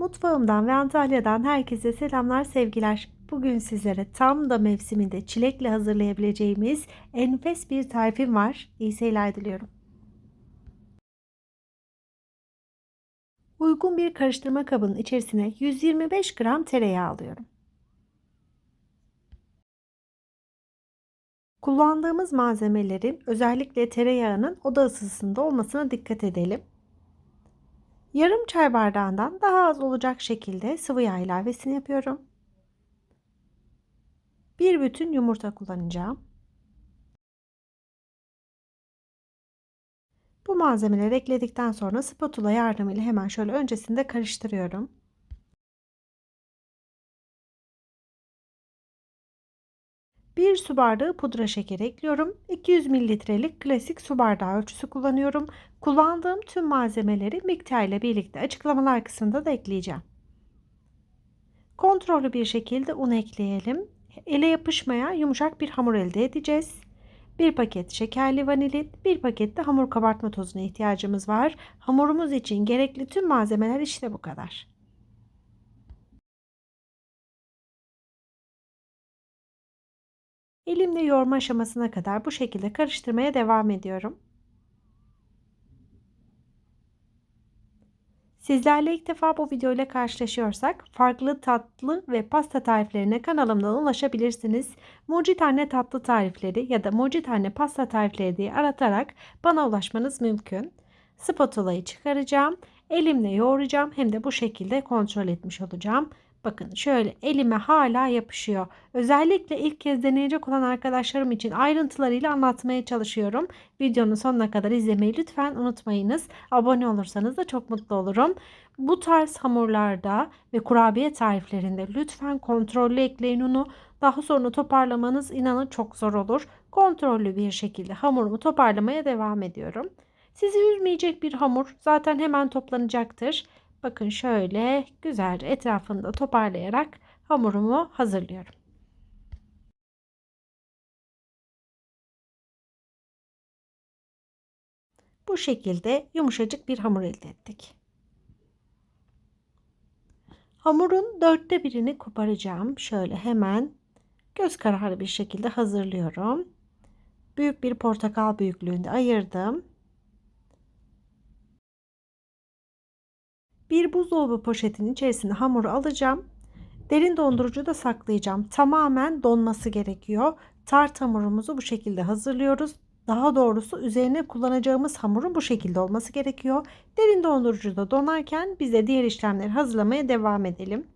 Mutfağımdan ve Antalya'dan herkese selamlar, sevgiler. Bugün sizlere tam da mevsiminde çilekle hazırlayabileceğimiz enfes bir tarifim var. İyi seyirler diliyorum. Uygun bir karıştırma kabının içerisine 125 gram tereyağı alıyorum. Kullandığımız malzemelerin özellikle tereyağının oda ısısında olmasına dikkat edelim. Yarım çay bardağından daha az olacak şekilde sıvı yağ ilavesini yapıyorum. Bir bütün yumurta kullanacağım. Bu malzemeleri ekledikten sonra spatula yardımıyla hemen şöyle öncesinde karıştırıyorum. Bir su bardağı pudra şekeri ekliyorum. 200 mililitrelik klasik su bardağı ölçüsü kullanıyorum. Kullandığım tüm malzemeleri miktarla birlikte açıklamalar kısmında da ekleyeceğim. Kontrollü bir şekilde un ekleyelim. Ele yapışmayan yumuşak bir hamur elde edeceğiz. Bir paket şekerli vanilin, bir paket de hamur kabartma tozuna ihtiyacımız var. Hamurumuz için gerekli tüm malzemeler işte bu kadar. Elimle yoğurma aşamasına kadar bu şekilde karıştırmaya devam ediyorum. Sizlerle ilk defa bu video ile karşılaşıyorsak farklı tatlı ve pasta tariflerine kanalımdan ulaşabilirsiniz. Mucitane tatlı tarifleri ya da mucitane pasta tarifleri diye aratarak bana ulaşmanız mümkün. Spatulayı çıkaracağım. Elimle yoğuracağım hem de bu şekilde kontrol etmiş olacağım. Bakın şöyle elime hala yapışıyor. Özellikle ilk kez deneyecek olan arkadaşlarım için ayrıntılarıyla anlatmaya çalışıyorum. Videonun sonuna kadar izlemeyi lütfen unutmayınız. Abone olursanız da çok mutlu olurum. Bu tarz hamurlarda ve kurabiye tariflerinde lütfen kontrollü ekleyin unu. Daha sonra toparlamanız inanın çok zor olur. Kontrollü bir şekilde hamurumu toparlamaya devam ediyorum. Sizi üzmeyecek bir hamur zaten hemen toplanacaktır. Bakın şöyle güzel etrafını da toparlayarak hamurumu hazırlıyorum. Bu şekilde yumuşacık bir hamur elde ettik. Hamurun dörtte birini koparacağım. Şöyle hemen göz kararı bir şekilde hazırlıyorum. Büyük bir portakal büyüklüğünde ayırdım. Bir buzdolabı poşetinin içerisine hamuru alacağım. Derin dondurucuda saklayacağım. Tamamen donması gerekiyor. Tart hamurumuzu bu şekilde hazırlıyoruz. Daha doğrusu üzerine kullanacağımız hamurun bu şekilde olması gerekiyor. Derin dondurucuda donarken biz de diğer işlemleri hazırlamaya devam edelim.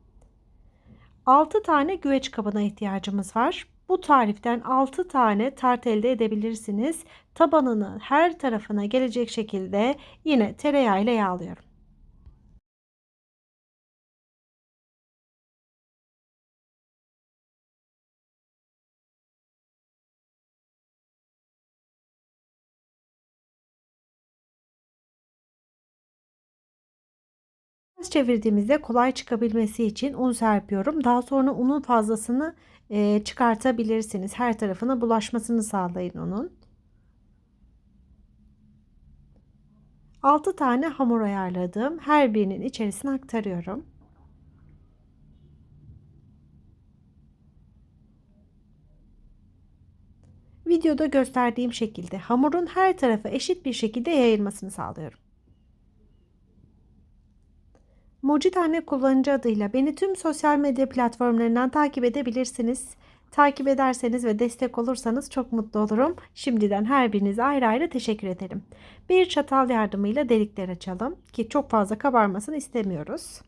6 tane güveç kabına ihtiyacımız var. Bu tariften 6 tane tart elde edebilirsiniz. Tabanını her tarafına gelecek şekilde yine tereyağı ile yağlıyorum. Çevirdiğimizde kolay çıkabilmesi için un serpiyorum. Daha sonra unun fazlasını e, çıkartabilirsiniz. Her tarafına bulaşmasını sağlayın unun. 6 tane hamur ayarladım. Her birinin içerisine aktarıyorum. Videoda gösterdiğim şekilde hamurun her tarafa eşit bir şekilde yayılmasını sağlıyorum. Mucit Anne kullanıcı adıyla beni tüm sosyal medya platformlarından takip edebilirsiniz. Takip ederseniz ve destek olursanız çok mutlu olurum. Şimdiden her birinize ayrı ayrı teşekkür ederim. Bir çatal yardımıyla delikler açalım ki çok fazla kabarmasını istemiyoruz.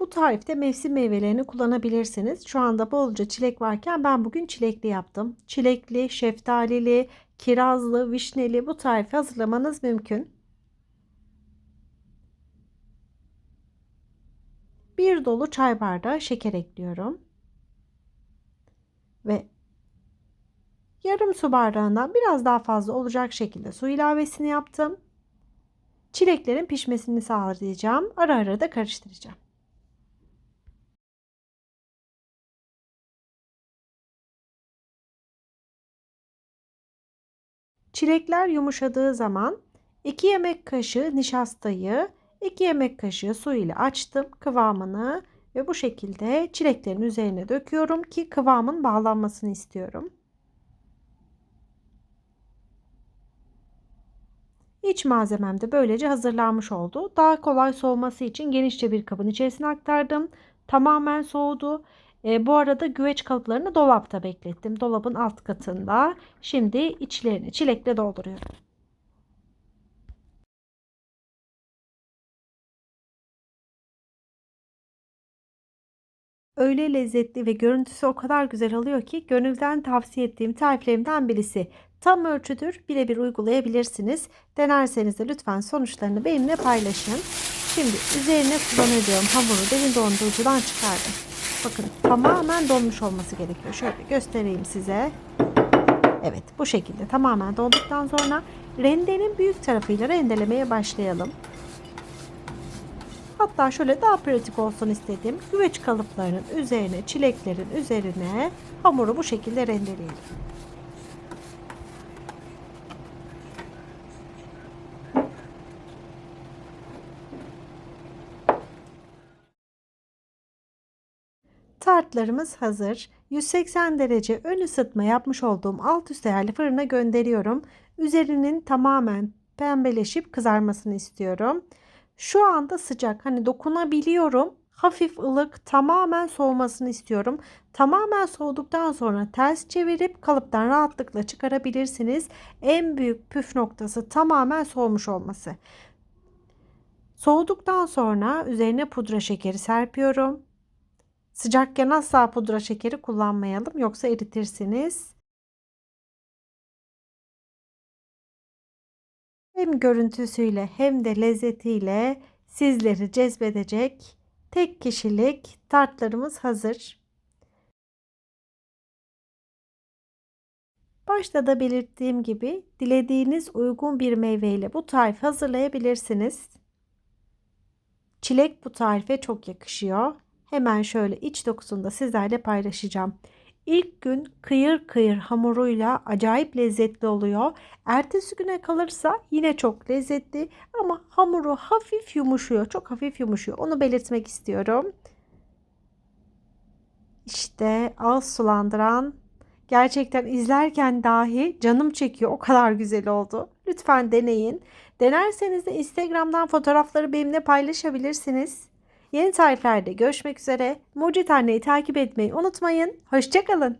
Bu tarifte mevsim meyvelerini kullanabilirsiniz. Şu anda bolca çilek varken ben bugün çilekli yaptım. Çilekli, şeftalili, kirazlı, vişneli bu tarifi hazırlamanız mümkün. Bir dolu çay bardağı şeker ekliyorum. Ve yarım su bardağından biraz daha fazla olacak şekilde su ilavesini yaptım. Çileklerin pişmesini sağlayacağım. Ara ara da karıştıracağım. Çilekler yumuşadığı zaman 2 yemek kaşığı nişastayı 2 yemek kaşığı su ile açtım kıvamını ve bu şekilde çileklerin üzerine döküyorum ki kıvamın bağlanmasını istiyorum. İç malzemem de böylece hazırlanmış oldu. Daha kolay soğuması için genişçe bir kabın içerisine aktardım. Tamamen soğudu. E, bu arada güveç kalıplarını dolapta beklettim. Dolabın alt katında. Şimdi içlerini çilekle dolduruyorum. Öyle lezzetli ve görüntüsü o kadar güzel oluyor ki gönülden tavsiye ettiğim tariflerimden birisi. Tam ölçüdür, birebir uygulayabilirsiniz. Denerseniz de lütfen sonuçlarını benimle paylaşın. Şimdi üzerine kullanacağım hamuru derin dondurucudan çıkardım. Bakın tamamen donmuş olması gerekiyor. Şöyle göstereyim size. Evet bu şekilde tamamen donduktan sonra rendenin büyük tarafıyla rendelemeye başlayalım. Hatta şöyle daha pratik olsun istedim. Güveç kalıplarının üzerine, çileklerin üzerine hamuru bu şekilde rendeleyelim. Tartlarımız hazır. 180 derece ön ısıtma yapmış olduğum alt üst ayarlı fırına gönderiyorum. Üzerinin tamamen pembeleşip kızarmasını istiyorum. Şu anda sıcak. Hani dokunabiliyorum. Hafif ılık, tamamen soğumasını istiyorum. Tamamen soğuduktan sonra ters çevirip kalıptan rahatlıkla çıkarabilirsiniz. En büyük püf noktası tamamen soğumuş olması. Soğuduktan sonra üzerine pudra şekeri serpiyorum. Sıcakken asla pudra şekeri kullanmayalım yoksa eritirsiniz. Hem görüntüsüyle hem de lezzetiyle sizleri cezbedecek tek kişilik tartlarımız hazır. Başta da belirttiğim gibi dilediğiniz uygun bir meyveyle bu tarifi hazırlayabilirsiniz. Çilek bu tarife çok yakışıyor. Hemen şöyle iç dokusunu da sizlerle paylaşacağım. İlk gün kıyır kıyır hamuruyla acayip lezzetli oluyor. Ertesi güne kalırsa yine çok lezzetli ama hamuru hafif yumuşuyor. Çok hafif yumuşuyor. Onu belirtmek istiyorum. İşte ağız sulandıran gerçekten izlerken dahi canım çekiyor. O kadar güzel oldu. Lütfen deneyin. Denerseniz de Instagram'dan fotoğrafları benimle paylaşabilirsiniz. Yeni tariflerde görüşmek üzere. Mucit Anne'yi takip etmeyi unutmayın. Hoşçakalın.